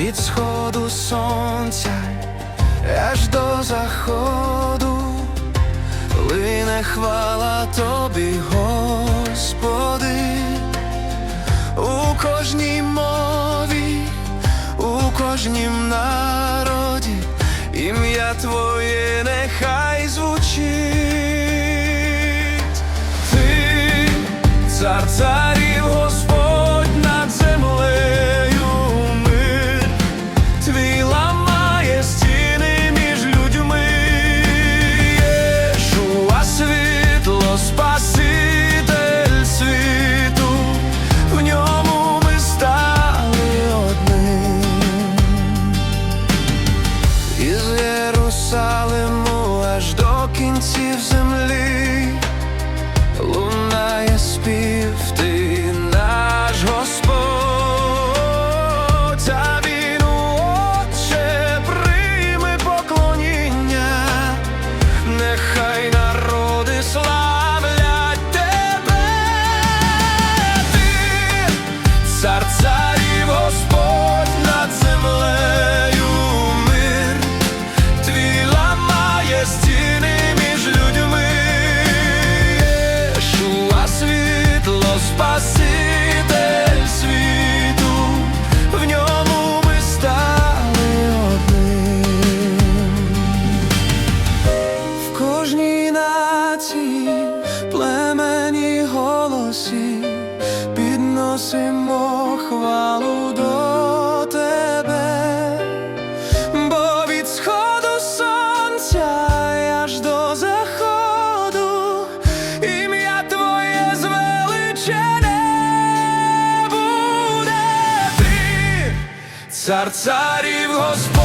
від сходу сонця аж до заходу, лине хвала тобі, Господи, у кожній мові, у кожнім народі, ім'я Твоє нехай звучить. Ти, цар царів, голосі підносимо хвалу до тебе, бо від сходу сонця аж до заходу ім'я Твоє звеличене буде ти, цар царів Господь.